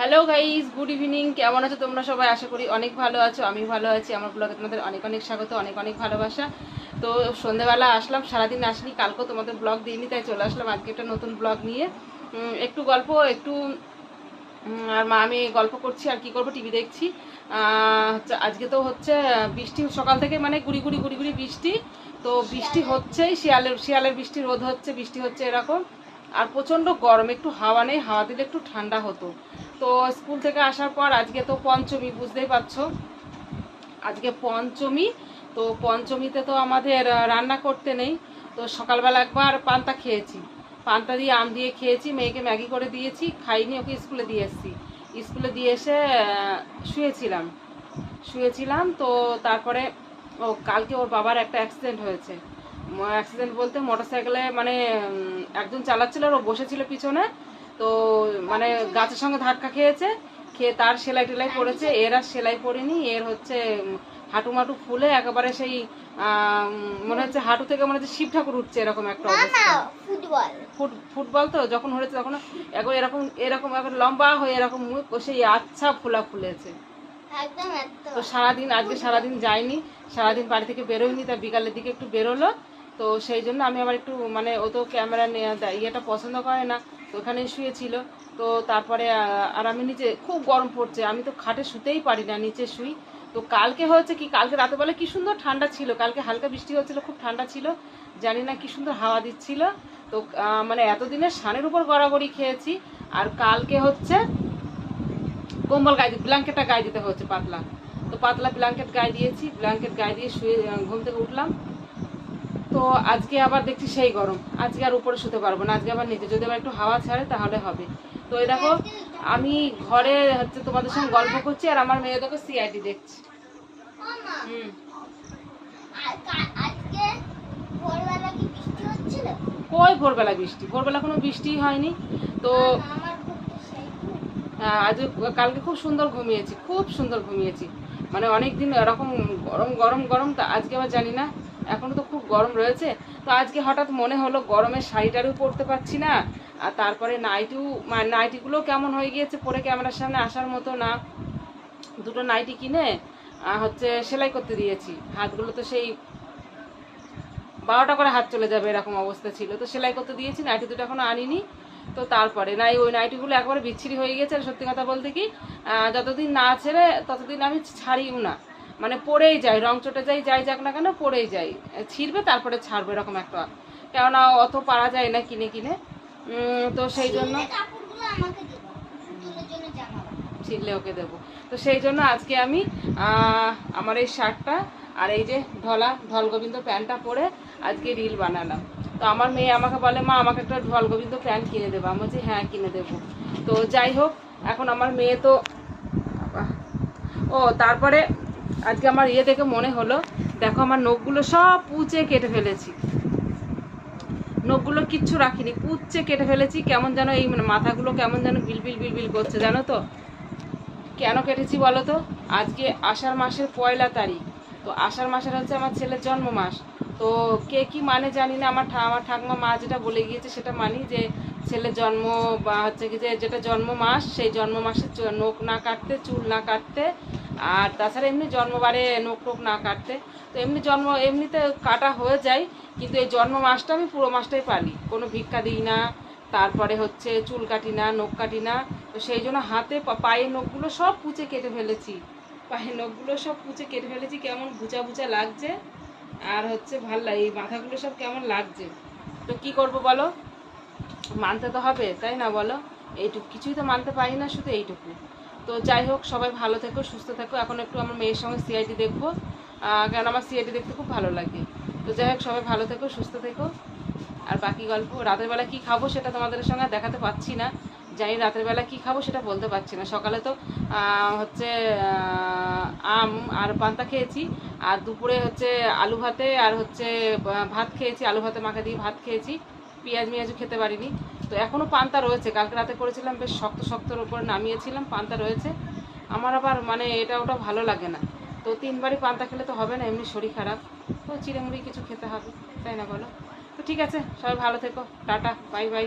Hello guys good evening কেমন আছো তোমরা সবাই? আশা করি অনেক ভালো আছো। আমি ভালো আছি। আমার ব্লগে তোমাদের অনেক অনেক স্বাগত, অনেক অনেক ভালোবাসা। তো সন্ধেবেলা আসলাম, সারাদিন আসলি কালকেও তোমাদের ব্লগ দিইনি, তাই চলে আসলাম আজকে একটা নতুন ব্লগ নিয়ে। একটু গল্প, একটু আর মা, আমি গল্প করছি আর কি করব টিভি দেখছি। হচ্ছে, আজকে তো হচ্ছে, বৃষ্টি, সকাল থেকে মানে গুড়ি গুড়ি গুড়ি গুড়ি বৃষ্টি। তো বৃষ্টি হচ্ছেই, শিয়ালের শিয়ালের বৃষ্টি রোদ হচ্ছে, বৃষ্টি হচ্ছে এরকম। আর প্রচণ্ড গরম, একটু হাওয়া নেই, হাওয়া দিলে একটু ঠান্ডা হতো। তো স্কুল থেকে আসার পর আজকে তো পঞ্চমী, বুঝতেই পারছ? আজকে পঞ্চমী, তো পঞ্চমীতে তো আমাদের রান্না করতে নেই। তো সকালবেলা একবার পান্তা খেয়েছি। পান্তা দিয়ে আম দিয়ে খেয়েছি, মেয়েকে ম্যাগি করে দিয়েছি, খাইনি, ওকে স্কুলে দিয়ে এসেছি। স্কুলে দিয়ে এসে শুয়েছিলাম। শুয়েছিলাম, তো তারপরে, ও, কালকে ওর বাবার একটা অ্যাক্সিডেন্ট হয়েছে। অ্যাক্সিডেন্ট বলতে মোটরসাইকেলে মানে একজন চালাচ্ছিল আর ও বসেছিল পিছনে। তো মানে গাছের সঙ্গে ধাক্কা খেয়েছে খেয়ে তার সেলাই টেলাই পড়েছে এর আর সেলাই পড়েনি এর হচ্ছে হাঁটু মাটু ফুলে একেবারে সেই মনে হচ্ছে হাঁটু থেকে মনে হচ্ছে শিব ঠাকুর উঠছে এরকম একটা অবস্থা। ফুটবল। ফুট ফুটবল তো যখন হয়েছে তখন এরকম এরকম একবার লম্বা হয়ে এরকম মুখ সেই আচ্ছা ফোলা ফুলেছে। তো সারাদিন আজকে সারাদিন যায়নি সারাদিন বাড়ি থেকে বেরোয়নি তা বিকালের দিকে একটু বেরোলো তো সেই জন্য আমি আবার একটু মানে ও তো ক্যামেরা ইয়েটা পছন্দ করে না, তো ওখানেই শুয়েছিল। তো তারপরে আর আমি নিচে খুব গরম পড়ছে, আমি তো খাটে শুতেই পারি না, নিচে শুই। তো কালকে হয়েছে কি, কালকে রাতে বেলা কি সুন্দর ঠান্ডা ছিল, কালকে হালকা বৃষ্টি হচ্ছিল খুব ঠান্ডা ছিল, জানি না কি সুন্দর হাওয়া দিচ্ছিল। তো মানে এতদিনের সানের উপর গড়াগড়ি খেয়েছি, আর কালকে হচ্ছে কম্বল গায়ে ব্ল্যাঙ্কেটটা গায়ে দিতে হচ্ছে পাতলা। তো পাতলা ব্ল্যাঙ্কেট গায়ে দিয়েছি ব্ল্যাঙ্কেট গায়ে দিয়ে শুয়ে ঘুম থেকে উঠলাম। তো আজকে আবার দেখছি সেই গরম। আজকে আর উপরে শুতে পারব না। আজকে আবার নিচে। যদি আবার একটু হাওয়া ছাড়ে তাহলে হবে। তো এই দেখো আমি ঘরে হচ্ছে তোমাদের সঙ্গে গল্প করছি আর আমার মেয়ে দেখো সিআইডি দেখছি। হুম। বৃষ্টি কই ভোরবেলা বৃষ্টি? ভোরবেলা কোনো বৃষ্টিই হয়নি। তো আহ, আজ কালকে খুব সুন্দর ঘুমিয়েছি খুব সুন্দর ঘুমিয়েছি। মানে অনেক দিন এরকম গরম গরম গরম তা আজকে আবার জানি না। এখনও তো খুব গরম রয়েছে। তো আজকে হঠাৎ মনে হলো গরমের শাড়িটারও পরতে পারছি না। আর তারপরে নাইটিও মানে নাইটিগুলো কেমন হয়ে গিয়েছে পরে ক্যামেরার সামনে আসার মতো না। দুটো নাইটি কিনে হচ্ছে সেলাই করতে দিয়েছি। হাতগুলো তো সেই বারোটা করে হাত চলে যাবে এরকম অবস্থা ছিল। তো সেলাই করতে দিয়েছি নাইটি দুটো এখনও আনিনি। তো তারপরে নাই ওই নাইটিগুলো একবারে বিচ্ছিরি হয়ে গেছে আর সত্যি কথা বলতে কি যতদিন না ছেড়ে ততদিন আমি ছাড়িও না। মানে পড়েই যায় রং চটে যাই যাই যাক না কেন পড়েই যাই। ছিঁড়বে তারপরে ছাড়বে এরকম একটা। কেননা অত পারা যায় না কিনে কিনে। তো সেই জন্য ছিললে ওকে দেবো। তো সেই জন্য আজকে আমি আমার এই শার্টটা আর এই যে ঢলা ঢল গোবিন্দ প্যান্টটা পরে আজকে রিল বানালাম। তো আমার মেয়ে আমাকে বলে মা আমাকে একটা ঢল গোবিন্দ প্যান্ট কিনে দেবো। আমি বলছি হ্যাঁ কিনে দেবো। তো যাই হোক এখন আমার মেয়ে তো ও তারপরে আজকে আমার ইয়ে দেখে মনে হলো, দেখো আমার নখগুলো সব পুচে কেটে ফেলেছি। নখগুলো কিচ্ছু রাখিনি, পুচে কেটে ফেলেছি, কেমন যেন এই মানে মাথাগুলো কেমন যেন বিল বিল বিল বিল করছে, জানো তো? কেন কেটেছি বলো তো? আজকে আষাঢ় মাসের পয়লা তারিখ, তো আষাঢ় মাসের হচ্ছে আমার ছেলের জন্ম মাস তো কে কি মানে জানি না, আমার ঠা আমার ঠাকুমা মা যেটা বলে গিয়েছে সেটা মানি যে ছেলের জন্ম বা হচ্ছে কি যে যেটা জন্ম মাস সেই জন্ম মাসে নখ না কাটতে, চুল না কাটতে আর তাছাড়া এমনি জন্মবারে নখ টোক না কাটতে। তো এমনি জন্ম, এমনিতে কাটা হয়ে যায়, কিন্তু এই জন্ম মাসটা আমি পুরো মাসটাই পালি। কোনো ভিক্ষা দিই না, তারপরে হচ্ছে চুল কাটি না, নখ কাটি না। তো সেই জন্য হাতে পায়ের নখগুলো সব পুচে কেটে ফেলেছি। পায়ের নখগুলো সব পুচে কেটে ফেলেছি, কেমন বুচা বুচা লাগছে। আর হচ্ছে ভালো লাগে এই মাথাগুলো সব কেমন লাগছে। তো কি করব বলো? মানতে তো হবে, তাই না বলো? এইটুকু, কিছুই তো মানতে পারি না, শুধু এইটুকু। তো যাই হোক, সবাই ভালো থেকো, সুস্থ থেকো। এখন একটু আমার মেয়ের সঙ্গে সিআইটি দেখব। কারণ আমার সিআইটি দেখতে খুব ভালো লাগে। তো যাই হোক, সবাই ভালো থেকো, সুস্থ থেকো। আর বাকি গল্প, রাতের বেলা কি খাব সেটা তোমাদের সঙ্গে দেখাতে পাচ্ছি না। জানি রাতের বেলা কি খাব সেটা বলতে পারছি না। সকালে তো হচ্ছে আম আর পান্তা খেয়েছি। আর দুপুরে হচ্ছে আলু ভাতে আর হচ্ছে ভাত খেয়েছি। আলু ভাতে মাখা দিয়ে ভাত খেয়েছি। পেঁয়াজ মিয়াজও খেতে পারিনি। তো এখনও পান্তা রয়েছে। কালকে রাতে করেছিলাম, বেশ শক্ত শক্তর ওপরে নামিয়েছিলাম, পান্তা রয়েছে। আমার আবার মানে এটা ওটা ভালো লাগে না। তো তিনবারই পান্তা খেলে তো হবে না, এমনি শরীর খারাপ। তো চিড়েমুড়ি কিছু খেতে হবে, তাই না বলো? তো ঠিক আছে, সবাই ভালো থেকো, টাটা বাই বাই।